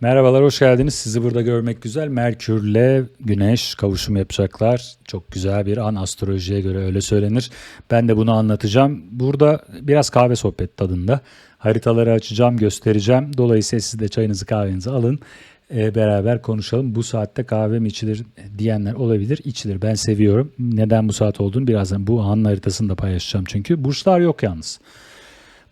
Merhabalar, hoş geldiniz. Sizi burada görmek güzel. Merkürle Güneş kavuşum yapacaklar. Çok güzel bir an astrolojiye göre öyle söylenir. Ben de bunu anlatacağım. Burada biraz kahve sohbet tadında. Haritaları açacağım, göstereceğim. Dolayısıyla siz de çayınızı kahvenizi alın. Ee, beraber konuşalım. Bu saatte kahve mi içilir diyenler olabilir. İçilir. Ben seviyorum. Neden bu saat olduğunu birazdan bu anın haritasını da paylaşacağım çünkü. Burçlar yok yalnız.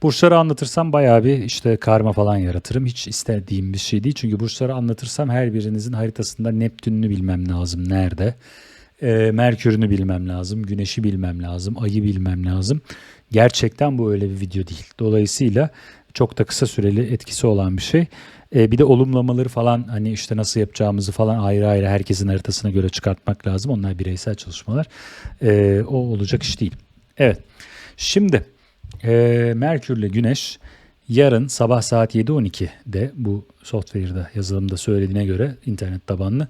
Burçları anlatırsam bayağı bir işte karma falan yaratırım. Hiç istediğim bir şey değil. Çünkü burçları anlatırsam her birinizin haritasında Neptün'ünü bilmem lazım. Nerede? Ee, Merkür'ünü bilmem lazım. Güneş'i bilmem lazım. Ay'ı bilmem lazım. Gerçekten bu öyle bir video değil. Dolayısıyla çok da kısa süreli etkisi olan bir şey. Ee, bir de olumlamaları falan hani işte nasıl yapacağımızı falan ayrı ayrı herkesin haritasına göre çıkartmak lazım. Onlar bireysel çalışmalar. Ee, o olacak iş değil. Evet. Şimdi e, Merkürle Güneş yarın sabah saat 7.12'de bu software'da yazılımda söylediğine göre internet tabanlı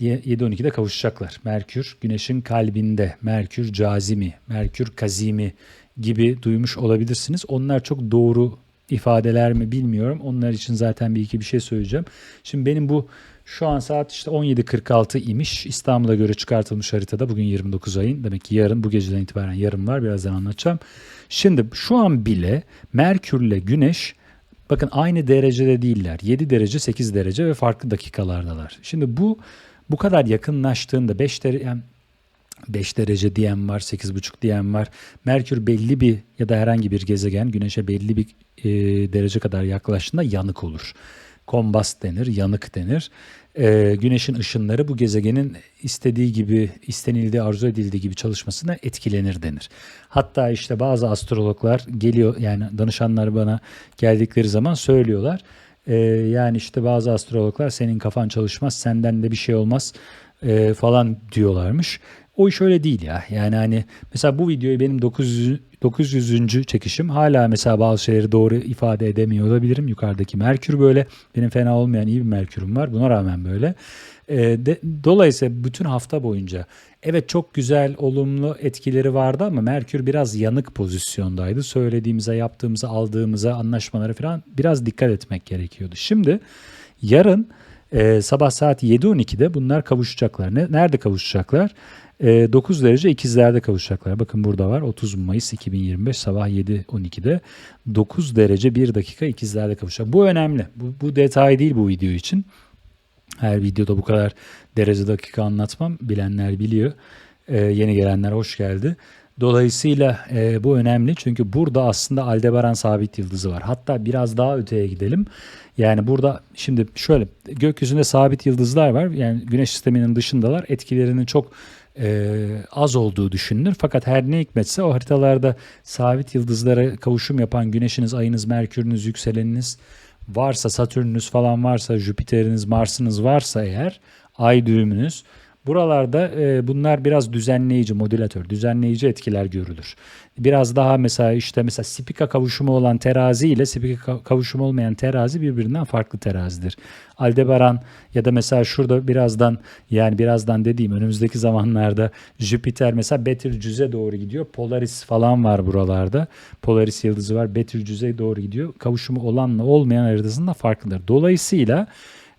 7.12'de kavuşacaklar. Merkür Güneş'in kalbinde, Merkür cazimi, Merkür kazimi gibi duymuş olabilirsiniz. Onlar çok doğru ifadeler mi bilmiyorum. Onlar için zaten bir iki bir şey söyleyeceğim. Şimdi benim bu şu an saat işte 17.46 imiş. İstanbul'a göre çıkartılmış haritada. Bugün 29 ayın. Demek ki yarın bu geceden itibaren yarın var. Birazdan anlatacağım. Şimdi şu an bile Merkürle Güneş bakın aynı derecede değiller. 7 derece 8 derece ve farklı dakikalardalar. Şimdi bu bu kadar yakınlaştığında 5 derece yani 5 derece diyen var, 8,5 diyen var. Merkür belli bir ya da herhangi bir gezegen güneşe belli bir e, derece kadar yaklaştığında yanık olur. Kombast denir, yanık denir. E, güneşin ışınları bu gezegenin istediği gibi, istenildiği, arzu edildiği gibi çalışmasına etkilenir denir. Hatta işte bazı astrologlar geliyor yani danışanlar bana geldikleri zaman söylüyorlar. E, yani işte bazı astrologlar senin kafan çalışmaz, senden de bir şey olmaz e, falan diyorlarmış. O iş öyle değil ya. Yani hani mesela bu videoyu benim 900. 900. çekişim hala mesela bazı şeyleri doğru ifade edemiyor olabilirim. Yukarıdaki Merkür böyle. Benim fena olmayan iyi bir Merkür'üm var. Buna rağmen böyle. E, de, dolayısıyla bütün hafta boyunca evet çok güzel olumlu etkileri vardı ama Merkür biraz yanık pozisyondaydı. Söylediğimize, yaptığımıza, aldığımıza, anlaşmalara falan biraz dikkat etmek gerekiyordu. Şimdi yarın e, sabah saat 7.12'de bunlar kavuşacaklar. Ne, nerede kavuşacaklar? E, 9 derece ikizlerde kavuşacaklar. Bakın burada var 30 Mayıs 2025 sabah 7.12'de 9 derece 1 dakika ikizlerde kavuşacak. Bu önemli. Bu, bu detay değil bu video için. Her videoda bu kadar derece dakika anlatmam. Bilenler biliyor. E, yeni gelenler hoş geldi. Dolayısıyla e, bu önemli çünkü burada aslında Aldebaran sabit yıldızı var. Hatta biraz daha öteye gidelim. Yani burada şimdi şöyle gökyüzünde sabit yıldızlar var. Yani güneş sisteminin dışındalar. Etkilerinin çok e, az olduğu düşünülür. Fakat her ne hikmetse o haritalarda sabit yıldızlara kavuşum yapan güneşiniz, ayınız, merkürünüz, yükseleniniz varsa, satürnünüz falan varsa, Jüpiter'iniz, Mars'ınız varsa eğer, ay düğümünüz Buralarda e, bunlar biraz düzenleyici, modülatör, düzenleyici etkiler görülür. Biraz daha mesela işte mesela spika kavuşumu olan terazi ile spika kavuşumu olmayan terazi birbirinden farklı terazidir. Aldebaran ya da mesela şurada birazdan yani birazdan dediğim önümüzdeki zamanlarda Jüpiter mesela Betelgeuse'e doğru gidiyor. Polaris falan var buralarda. Polaris yıldızı var. Betelgeuse'e doğru gidiyor. Kavuşumu olanla olmayan haritasında farklıdır. Dolayısıyla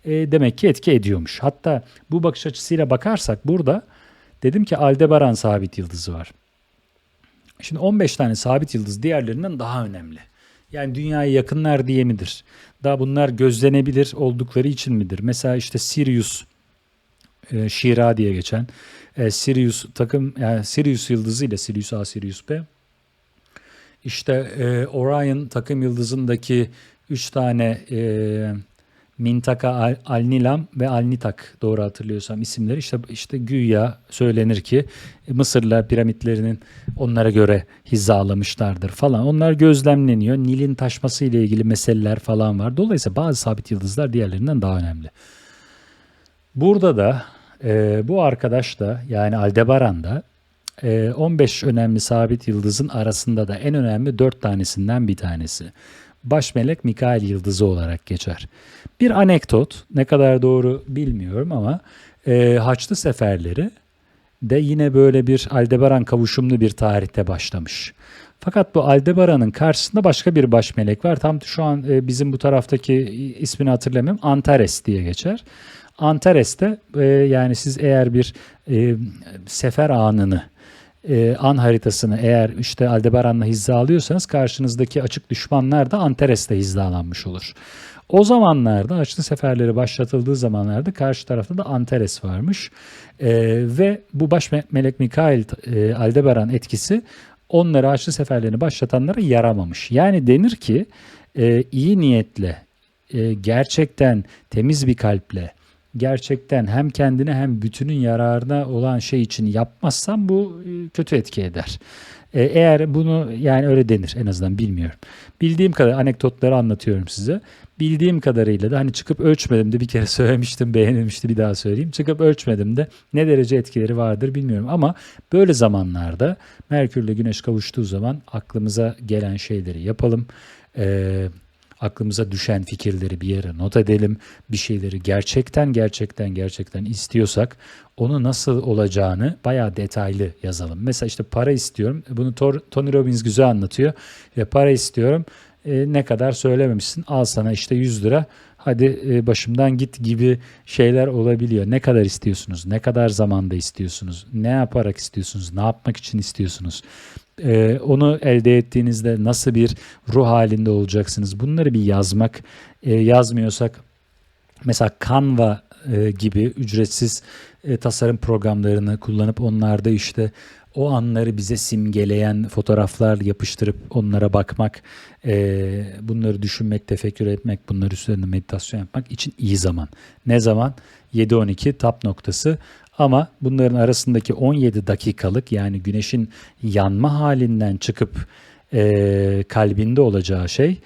e, demek ki etki ediyormuş. Hatta bu bakış açısıyla bakarsak burada dedim ki Aldebaran sabit yıldızı var. Şimdi 15 tane sabit yıldız diğerlerinden daha önemli. Yani dünyaya yakınlar diye midir? Daha bunlar gözlenebilir oldukları için midir? Mesela işte Sirius, e, Şira diye geçen e, Sirius takım yani Sirius yıldızı ile Sirius A, Sirius B. İşte e, Orion takım yıldızındaki 3 tane e, Mintaka Al Alnilam ve Alnitak doğru hatırlıyorsam isimleri işte işte güya söylenir ki Mısırlılar piramitlerinin onlara göre hizalamışlardır falan. Onlar gözlemleniyor. Nil'in taşması ile ilgili meseleler falan var. Dolayısıyla bazı sabit yıldızlar diğerlerinden daha önemli. Burada da e, bu arkadaş da yani Aldebaran da e, 15 önemli sabit yıldızın arasında da en önemli 4 tanesinden bir tanesi baş melek Mikail yıldızı olarak geçer. Bir anekdot ne kadar doğru bilmiyorum ama e, Haçlı seferleri de yine böyle bir Aldebaran kavuşumlu bir tarihte başlamış. Fakat bu Aldebaran'ın karşısında başka bir baş melek var. Tam şu an e, bizim bu taraftaki ismini hatırlamıyorum. Antares diye geçer. Antares'te e, yani siz eğer bir e, sefer anını e, an haritasını eğer işte Aldebaran'la hizalıyorsanız karşınızdaki açık düşmanlar da Antares'te hizalanmış olur. O zamanlarda Haçlı seferleri başlatıldığı zamanlarda karşı tarafta da Antares varmış. E, ve bu baş melek Mikail e, Aldebaran etkisi onları Haçlı seferlerini başlatanlara yaramamış. Yani denir ki e, iyi niyetle, e, gerçekten temiz bir kalple, gerçekten hem kendine hem bütünün yararına olan şey için yapmazsan bu e, kötü etki eder. E, eğer bunu yani öyle denir en azından bilmiyorum. Bildiğim kadar anekdotları anlatıyorum size. Bildiğim kadarıyla da hani çıkıp ölçmedim de bir kere söylemiştim beğenilmişti bir daha söyleyeyim. Çıkıp ölçmedim de ne derece etkileri vardır bilmiyorum ama böyle zamanlarda Merkürle Güneş kavuştuğu zaman aklımıza gelen şeyleri yapalım. Eee aklımıza düşen fikirleri bir yere not edelim. Bir şeyleri gerçekten gerçekten gerçekten istiyorsak onu nasıl olacağını bayağı detaylı yazalım. Mesela işte para istiyorum. Bunu Tony Robbins güzel anlatıyor. Ve para istiyorum. E, ne kadar söylememişsin. Al sana işte 100 lira. Hadi e, başımdan git gibi şeyler olabiliyor. Ne kadar istiyorsunuz? Ne kadar zamanda istiyorsunuz? Ne yaparak istiyorsunuz? Ne yapmak için istiyorsunuz? E, onu elde ettiğinizde nasıl bir ruh halinde olacaksınız? Bunları bir yazmak, e, yazmıyorsak mesela Canva e, gibi ücretsiz e, tasarım programlarını kullanıp onlarda işte o anları bize simgeleyen fotoğraflar yapıştırıp onlara bakmak, e, bunları düşünmek, tefekkür etmek, bunlar üzerinde meditasyon yapmak için iyi zaman. Ne zaman? 7-12 tap noktası ama bunların arasındaki 17 dakikalık yani güneşin yanma halinden çıkıp e, kalbinde olacağı şey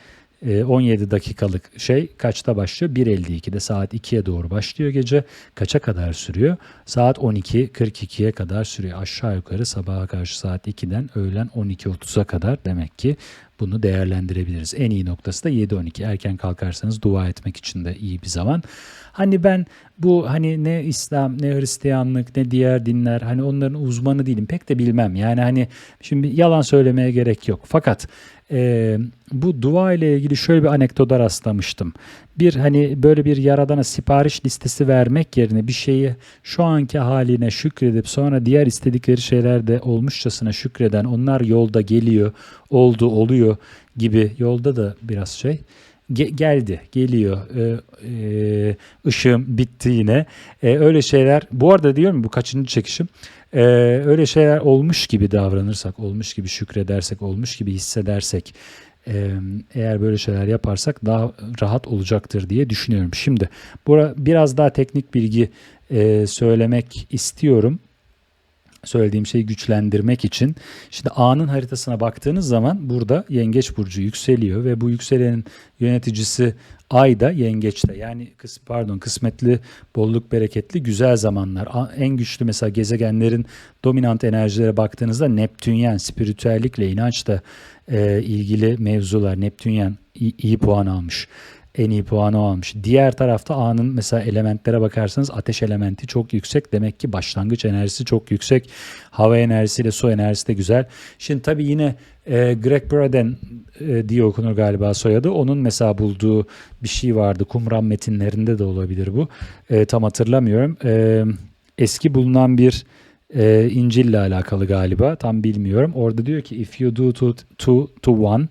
17 dakikalık şey kaçta başlıyor? 1.52'de saat 2'ye doğru başlıyor gece. Kaça kadar sürüyor? Saat 12.42'ye kadar sürüyor. Aşağı yukarı sabaha karşı saat 2'den öğlen 12.30'a kadar demek ki bunu değerlendirebiliriz. En iyi noktası da 7-12. Erken kalkarsanız dua etmek için de iyi bir zaman. Hani ben bu hani ne İslam ne Hristiyanlık ne diğer dinler hani onların uzmanı değilim pek de bilmem. Yani hani şimdi yalan söylemeye gerek yok. Fakat e, bu dua ile ilgili şöyle bir anekdota rastlamıştım. Bir hani böyle bir yaradana sipariş listesi vermek yerine bir şeyi şu anki haline şükredip sonra diğer istedikleri şeyler de olmuşçasına şükreden onlar yolda geliyor, oldu, oluyor gibi yolda da biraz şey Ge- geldi, geliyor. Ee, e, ışığım bitti yine. Ee, öyle şeyler. Bu arada diyorum bu kaçıncı çekişim? Ee, öyle şeyler olmuş gibi davranırsak, olmuş gibi şükredersek, olmuş gibi hissedersek, e, eğer böyle şeyler yaparsak daha rahat olacaktır diye düşünüyorum. Şimdi bura biraz daha teknik bilgi e, söylemek istiyorum söylediğim şeyi güçlendirmek için. Şimdi A'nın haritasına baktığınız zaman burada Yengeç Burcu yükseliyor ve bu yükselenin yöneticisi Ay da Yengeç'te. Yani pardon kısmetli, bolluk, bereketli, güzel zamanlar. En güçlü mesela gezegenlerin dominant enerjilere baktığınızda Neptünyen, spiritüellikle, inançla e, ilgili mevzular. Neptünyen iyi, iyi puan almış en iyi puanı almış. Diğer tarafta A'nın mesela elementlere bakarsanız ateş elementi çok yüksek. Demek ki başlangıç enerjisi çok yüksek. Hava enerjisiyle su enerjisi de güzel. Şimdi tabii yine e, Greg Braden e, diye okunur galiba soyadı. Onun mesela bulduğu bir şey vardı. Kumran metinlerinde de olabilir bu. E, tam hatırlamıyorum. E, eski bulunan bir e, İncil ile alakalı galiba. Tam bilmiyorum. Orada diyor ki if you do to, to, to one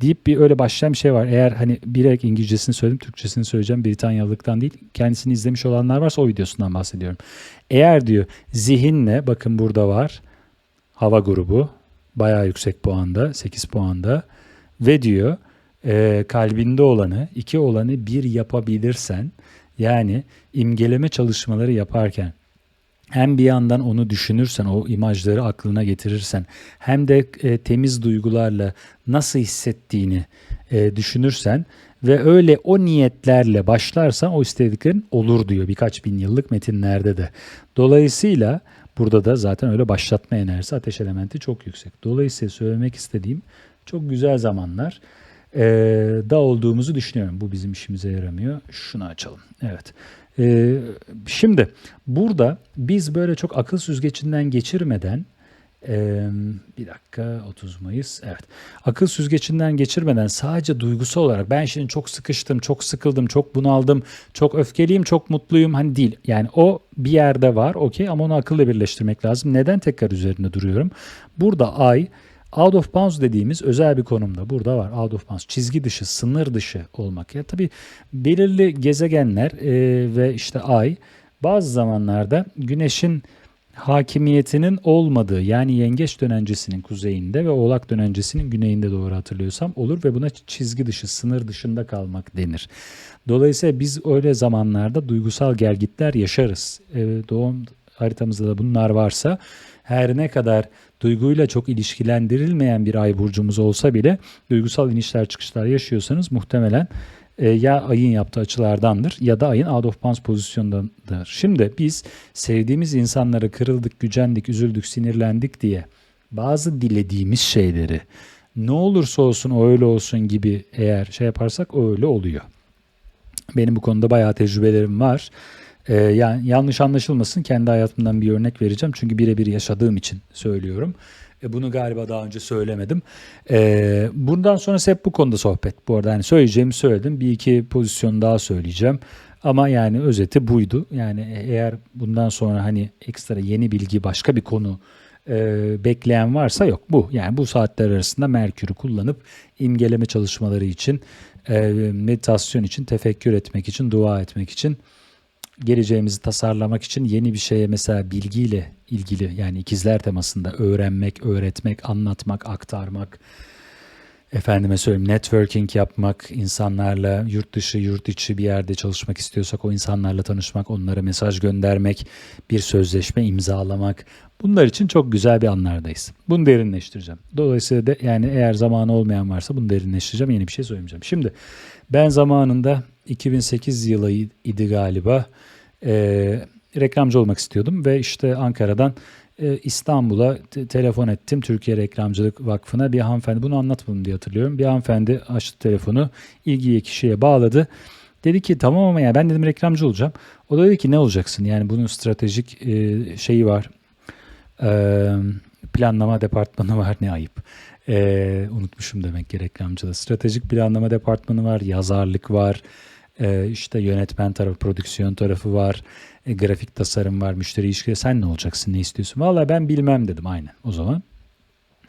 deyip bir öyle başlayan bir şey var. Eğer hani bilerek İngilizcesini söyledim, Türkçesini söyleyeceğim. Britanyalıktan değil. Kendisini izlemiş olanlar varsa o videosundan bahsediyorum. Eğer diyor zihinle bakın burada var. Hava grubu bayağı yüksek puanda 8 puanda ve diyor e, kalbinde olanı iki olanı bir yapabilirsen yani imgeleme çalışmaları yaparken hem bir yandan onu düşünürsen, o imajları aklına getirirsen, hem de e, temiz duygularla nasıl hissettiğini e, düşünürsen ve öyle o niyetlerle başlarsan o istediklerin olur diyor birkaç bin yıllık metinlerde de. Dolayısıyla burada da zaten öyle başlatma enerjisi ateş elementi çok yüksek. Dolayısıyla söylemek istediğim çok güzel zamanlar e, da olduğumuzu düşünüyorum. Bu bizim işimize yaramıyor. Şunu açalım. Evet. Ee, şimdi burada biz böyle çok akıl süzgecinden geçirmeden Ee, bir dakika 30 Mayıs evet. Akıl süzgecinden geçirmeden sadece duygusal olarak ben şimdi çok sıkıştım çok sıkıldım çok bunaldım çok öfkeliyim çok mutluyum hani değil. Yani o bir yerde var okey ama onu akılla birleştirmek lazım. Neden tekrar üzerinde duruyorum? Burada ay out of bounds dediğimiz özel bir konumda burada var out of bounds çizgi dışı sınır dışı olmak ya tabi belirli gezegenler e, ve işte ay bazı zamanlarda güneşin hakimiyetinin olmadığı yani yengeç dönencesinin kuzeyinde ve oğlak dönencesinin güneyinde doğru hatırlıyorsam olur ve buna çizgi dışı sınır dışında kalmak denir. Dolayısıyla biz öyle zamanlarda duygusal gelgitler yaşarız. Ee, doğum haritamızda da bunlar varsa her ne kadar duyguyla çok ilişkilendirilmeyen bir ay burcumuz olsa bile duygusal inişler çıkışlar yaşıyorsanız muhtemelen e, ya ayın yaptığı açılardandır ya da ayın out of bounds pozisyonundadır. Şimdi biz sevdiğimiz insanlara kırıldık, gücendik, üzüldük, sinirlendik diye bazı dilediğimiz şeyleri ne olursa olsun öyle olsun gibi eğer şey yaparsak öyle oluyor. Benim bu konuda bayağı tecrübelerim var. Ee, yani yanlış anlaşılmasın kendi hayatımdan bir örnek vereceğim. Çünkü birebir yaşadığım için söylüyorum. E, bunu galiba daha önce söylemedim. E, bundan sonrası hep bu konuda sohbet. Bu arada hani söyleyeceğimi söyledim. Bir iki pozisyon daha söyleyeceğim. Ama yani özeti buydu. Yani eğer bundan sonra hani ekstra yeni bilgi başka bir konu e, bekleyen varsa yok bu. Yani bu saatler arasında Merkür'ü kullanıp imgeleme çalışmaları için, e, meditasyon için, tefekkür etmek için, dua etmek için geleceğimizi tasarlamak için yeni bir şeye mesela bilgiyle ilgili yani ikizler temasında öğrenmek, öğretmek, anlatmak, aktarmak, efendime söyleyeyim networking yapmak, insanlarla yurt dışı, yurt içi bir yerde çalışmak istiyorsak o insanlarla tanışmak, onlara mesaj göndermek, bir sözleşme imzalamak. Bunlar için çok güzel bir anlardayız. Bunu derinleştireceğim. Dolayısıyla da yani eğer zamanı olmayan varsa bunu derinleştireceğim. Yeni bir şey söylemeyeceğim. Şimdi ben zamanında 2008 yılı idi galiba. E, reklamcı olmak istiyordum ve işte Ankara'dan e, İstanbul'a te- telefon ettim Türkiye Reklamcılık Vakfı'na bir hanımefendi bunu anlatmadım diye hatırlıyorum. Bir hanımefendi açtı telefonu ilgiye kişiye bağladı. Dedi ki tamam ama ya ben dedim reklamcı olacağım. O da dedi ki ne olacaksın? Yani bunun stratejik e, şeyi var. E, planlama departmanı var ne ayıp. E, unutmuşum demek ki reklamcılığı. Stratejik planlama departmanı var, yazarlık var, e, işte yönetmen tarafı, prodüksiyon tarafı var, e, grafik tasarım var, müşteri ilişkileri. Sen ne olacaksın, ne istiyorsun? Valla ben bilmem dedim aynen o zaman.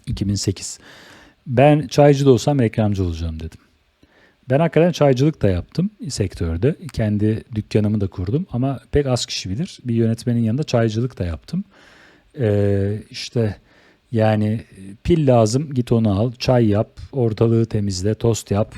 2008. Ben çaycı da olsam reklamcı olacağım dedim. Ben hakikaten çaycılık da yaptım sektörde. Kendi dükkanımı da kurdum ama pek az kişi bilir. Bir yönetmenin yanında çaycılık da yaptım. Ee, işte yani pil lazım git onu al, çay yap, ortalığı temizle, tost yap.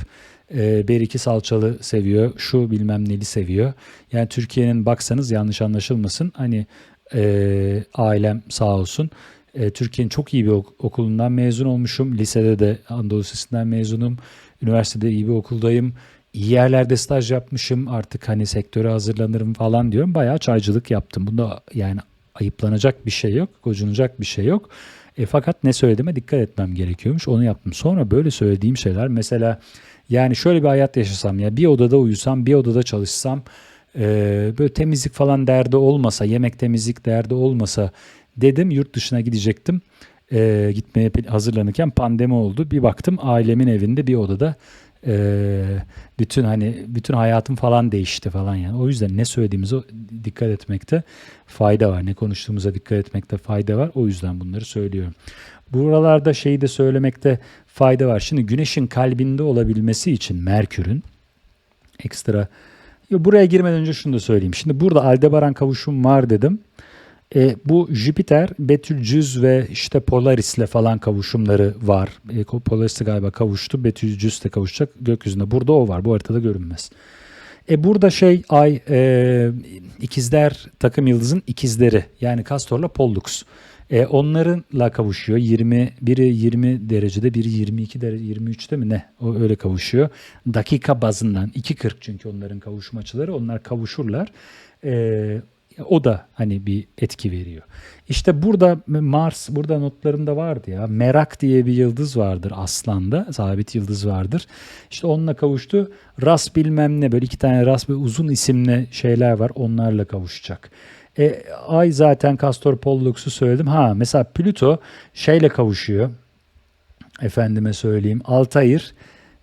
E, beriki salçalı seviyor, şu bilmem neli seviyor. Yani Türkiye'nin baksanız yanlış anlaşılmasın. Hani e, ailem sağ olsun. E, Türkiye'nin çok iyi bir okulundan mezun olmuşum. Lisede de Anadolu mezunum. Üniversitede iyi bir okuldayım. İyi yerlerde staj yapmışım. Artık hani sektöre hazırlanırım falan diyorum. Bayağı çaycılık yaptım. Bunda yani ayıplanacak bir şey yok. Gocunacak bir şey yok. E, fakat ne söylediğime dikkat etmem gerekiyormuş. Onu yaptım. Sonra böyle söylediğim şeyler mesela yani şöyle bir hayat yaşasam ya bir odada uyusam bir odada çalışsam e, böyle temizlik falan derdi olmasa yemek temizlik derdi olmasa dedim yurt dışına gidecektim. E, gitmeye hazırlanırken pandemi oldu. Bir baktım ailemin evinde bir odada e, bütün hani bütün hayatım falan değişti falan yani. O yüzden ne söylediğimize dikkat etmekte fayda var. Ne konuştuğumuza dikkat etmekte fayda var. O yüzden bunları söylüyorum. Buralarda şeyi de söylemekte fayda var. Şimdi güneşin kalbinde olabilmesi için Merkür'ün ekstra buraya girmeden önce şunu da söyleyeyim. Şimdi burada Aldebaran kavuşum var dedim. E, bu Jüpiter, Betelgeuse ve işte Polaris'le falan kavuşumları var. E, Polaris'le galiba kavuştu. Betelgeuse de kavuşacak gökyüzünde. Burada o var. Bu haritada görünmez. E burada şey ay e, ikizler takım yıldızın ikizleri yani Castor'la Pollux. E, onlarınla kavuşuyor. 20 biri 20 derecede, biri 22 derece 23'te mi ne? O öyle kavuşuyor. Dakika bazından 2.40 çünkü onların kavuşma açıları. Onlar kavuşurlar. E, o da hani bir etki veriyor. İşte burada Mars, burada notlarımda vardı ya. Merak diye bir yıldız vardır aslanda. Sabit yıldız vardır. İşte onunla kavuştu. Ras bilmem ne böyle iki tane ras ve uzun isimli şeyler var. Onlarla kavuşacak. E, ay zaten Castor Pollux'u söyledim. Ha mesela Plüto şeyle kavuşuyor. Efendime söyleyeyim. Altair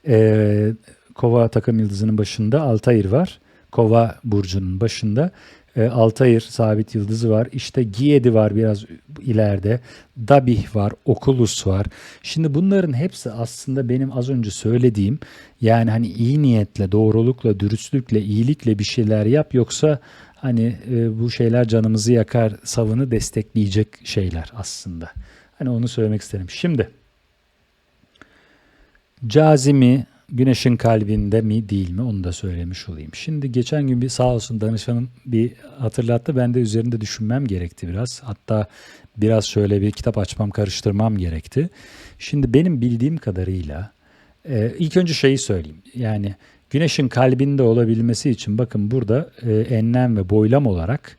e, Kova takım yıldızının başında Altair var. Kova burcunun başında. E, Altair sabit yıldızı var. İşte Giedi var biraz ileride. Dabih var. Oculus var. Şimdi bunların hepsi aslında benim az önce söylediğim yani hani iyi niyetle, doğrulukla, dürüstlükle, iyilikle bir şeyler yap yoksa hani e, bu şeyler canımızı yakar savını destekleyecek şeyler aslında. Hani onu söylemek isterim. Şimdi cazimi güneşin kalbinde mi değil mi onu da söylemiş olayım. Şimdi geçen gün bir sağ olsun danışanım bir hatırlattı. Ben de üzerinde düşünmem gerekti biraz. Hatta biraz şöyle bir kitap açmam karıştırmam gerekti. Şimdi benim bildiğim kadarıyla e, ilk önce şeyi söyleyeyim. Yani güneşin kalbinde olabilmesi için bakın burada e, enlem ve boylam olarak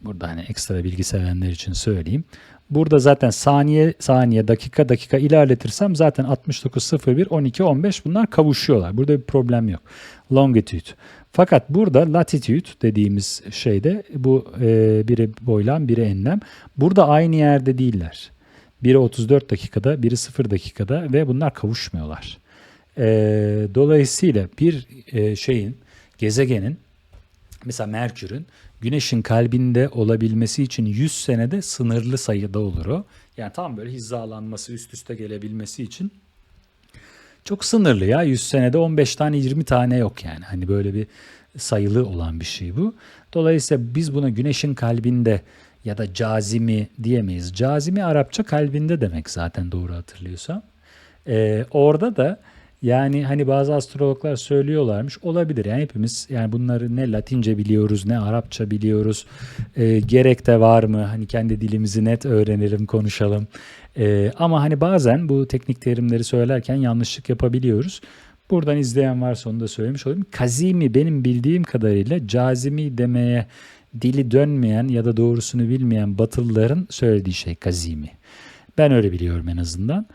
burada hani ekstra bilgi sevenler için söyleyeyim. Burada zaten saniye saniye dakika dakika ilerletirsem zaten 69.01 12 15 bunlar kavuşuyorlar. Burada bir problem yok. Longitude. Fakat burada latitude dediğimiz şeyde bu e, biri boylam biri enlem. Burada aynı yerde değiller. Biri 34 dakikada biri 0 dakikada ve bunlar kavuşmuyorlar. E, dolayısıyla bir e, şeyin gezegenin mesela Merkür'ün Güneşin kalbinde olabilmesi için 100 senede sınırlı sayıda olur o. Yani tam böyle hizalanması, üst üste gelebilmesi için çok sınırlı ya. 100 senede 15 tane 20 tane yok yani. Hani böyle bir sayılı olan bir şey bu. Dolayısıyla biz buna güneşin kalbinde ya da cazimi diyemeyiz. Cazimi Arapça kalbinde demek zaten doğru hatırlıyorsam. Ee, orada da yani hani bazı astrologlar söylüyorlarmış olabilir. Yani hepimiz yani bunları ne Latince biliyoruz ne Arapça biliyoruz. E, gerek de var mı? Hani kendi dilimizi net öğrenelim, konuşalım. E, ama hani bazen bu teknik terimleri söylerken yanlışlık yapabiliyoruz. Buradan izleyen varsa onu da söylemiş olayım. Kazimi benim bildiğim kadarıyla cazimi demeye dili dönmeyen ya da doğrusunu bilmeyen batılıların söylediği şey kazimi. Ben öyle biliyorum en azından.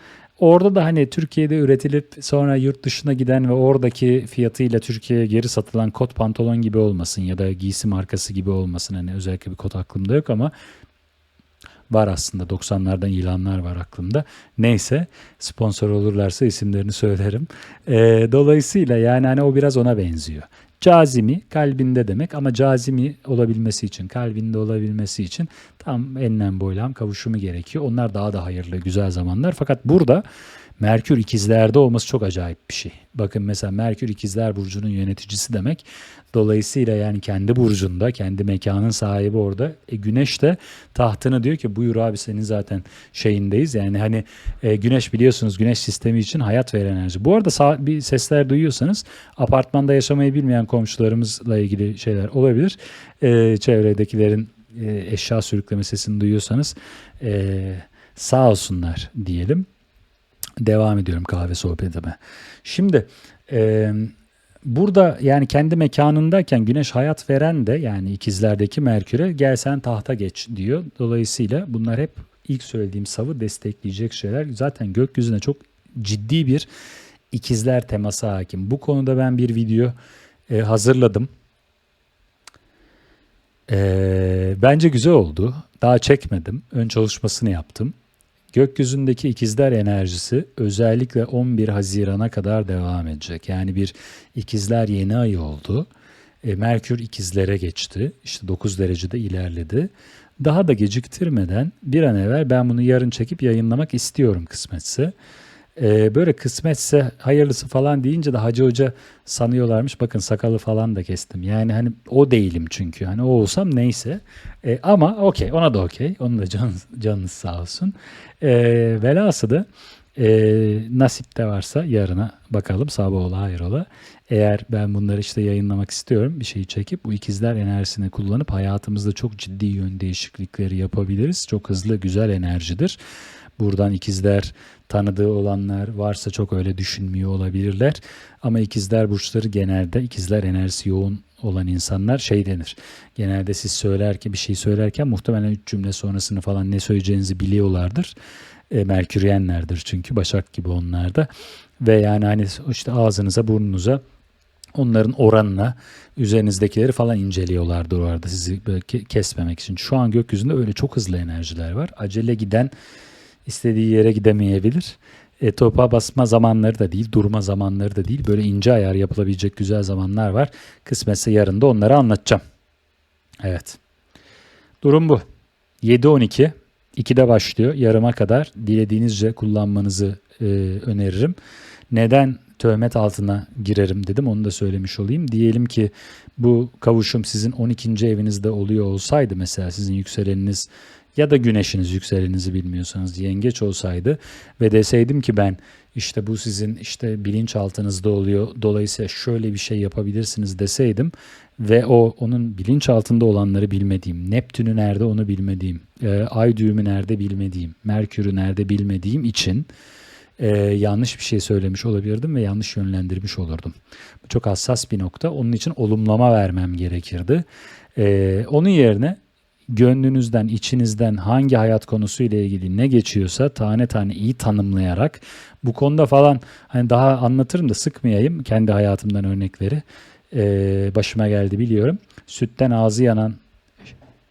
Orada da hani Türkiye'de üretilip sonra yurt dışına giden ve oradaki fiyatıyla Türkiye'ye geri satılan kot pantolon gibi olmasın ya da giysi markası gibi olmasın. Hani özellikle bir kot aklımda yok ama var aslında 90'lardan ilanlar var aklımda. Neyse sponsor olurlarsa isimlerini söylerim. E, dolayısıyla yani hani o biraz ona benziyor. Cazimi kalbinde demek ama cazimi olabilmesi için, kalbinde olabilmesi için tam enlem boylam kavuşumu gerekiyor. Onlar daha da hayırlı, güzel zamanlar. Fakat burada Merkür ikizlerde olması çok acayip bir şey. Bakın mesela Merkür ikizler burcunun yöneticisi demek. Dolayısıyla yani kendi burcunda, kendi mekanın sahibi orada. E, güneş de tahtını diyor ki buyur abi senin zaten şeyindeyiz. Yani hani e, güneş biliyorsunuz güneş sistemi için hayat veren enerji. Bu arada sağ, bir sesler duyuyorsanız apartmanda yaşamayı bilmeyen komşularımızla ilgili şeyler olabilir. E, çevredekilerin e, eşya sürükleme sesini duyuyorsanız e, sağ olsunlar diyelim devam ediyorum kahve sohbetime. Şimdi e, burada yani kendi mekanındayken güneş hayat veren de yani ikizlerdeki Merkür'e gel sen tahta geç diyor. Dolayısıyla bunlar hep ilk söylediğim savı destekleyecek şeyler. Zaten gökyüzüne çok ciddi bir ikizler teması hakim. Bu konuda ben bir video e, hazırladım. E, bence güzel oldu. Daha çekmedim. Ön çalışmasını yaptım. Gökyüzündeki ikizler enerjisi özellikle 11 Haziran'a kadar devam edecek. Yani bir ikizler yeni ay oldu. E, Merkür ikizlere geçti. İşte 9 derecede ilerledi. Daha da geciktirmeden bir an evvel ben bunu yarın çekip yayınlamak istiyorum kısmetse. Ee, böyle kısmetse hayırlısı falan deyince de Hacı Hoca sanıyorlarmış. Bakın sakalı falan da kestim. Yani hani o değilim çünkü. Hani o olsam neyse. Ee, ama okey ona da okey. Onun da can, canınız sağ olsun. Ee, velhasılı e, nasip de varsa yarına bakalım sabah ola hayır ola. Eğer ben bunları işte yayınlamak istiyorum bir şeyi çekip bu ikizler enerjisini kullanıp hayatımızda çok ciddi yön değişiklikleri yapabiliriz. Çok hızlı güzel enerjidir. Buradan ikizler tanıdığı olanlar varsa çok öyle düşünmüyor olabilirler. Ama ikizler burçları genelde ikizler enerjisi yoğun olan insanlar şey denir. Genelde siz söylerken bir şey söylerken muhtemelen 3 cümle sonrasını falan ne söyleyeceğinizi biliyorlardır. E, Merküryenlerdir çünkü Başak gibi onlar da. Ve yani hani işte ağzınıza burnunuza onların oranına üzerinizdekileri falan inceliyorlardır o arada sizi kesmemek için. Şu an gökyüzünde öyle çok hızlı enerjiler var. Acele giden istediği yere gidemeyebilir. E, topa basma zamanları da değil, durma zamanları da değil. Böyle ince ayar yapılabilecek güzel zamanlar var. Kısmetse yarın da onları anlatacağım. Evet. Durum bu. 7-12. 2'de başlıyor. Yarıma kadar dilediğinizce kullanmanızı e, öneririm. Neden töhmet altına girerim dedim onu da söylemiş olayım. Diyelim ki bu kavuşum sizin 12. evinizde oluyor olsaydı mesela sizin yükseleniniz ya da güneşiniz yükseleninizi bilmiyorsanız yengeç olsaydı ve deseydim ki ben işte bu sizin işte bilinçaltınızda oluyor dolayısıyla şöyle bir şey yapabilirsiniz deseydim ve o onun bilinçaltında olanları bilmediğim, Neptün'ü nerede onu bilmediğim, e, ay düğümü nerede bilmediğim, Merkür'ü nerede bilmediğim için e, yanlış bir şey söylemiş olabilirdim ve yanlış yönlendirmiş olurdum. Bu çok hassas bir nokta. Onun için olumlama vermem gerekirdi. E, onun yerine gönlünüzden, içinizden hangi hayat konusu ile ilgili ne geçiyorsa tane tane iyi tanımlayarak bu konuda falan hani daha anlatırım da sıkmayayım kendi hayatımdan örnekleri. Ee, başıma geldi biliyorum. Sütten ağzı yanan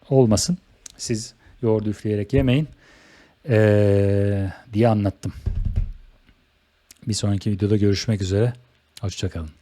olmasın. Siz yoğurdu üfleyerek yemeyin ee, diye anlattım. Bir sonraki videoda görüşmek üzere. Hoşçakalın.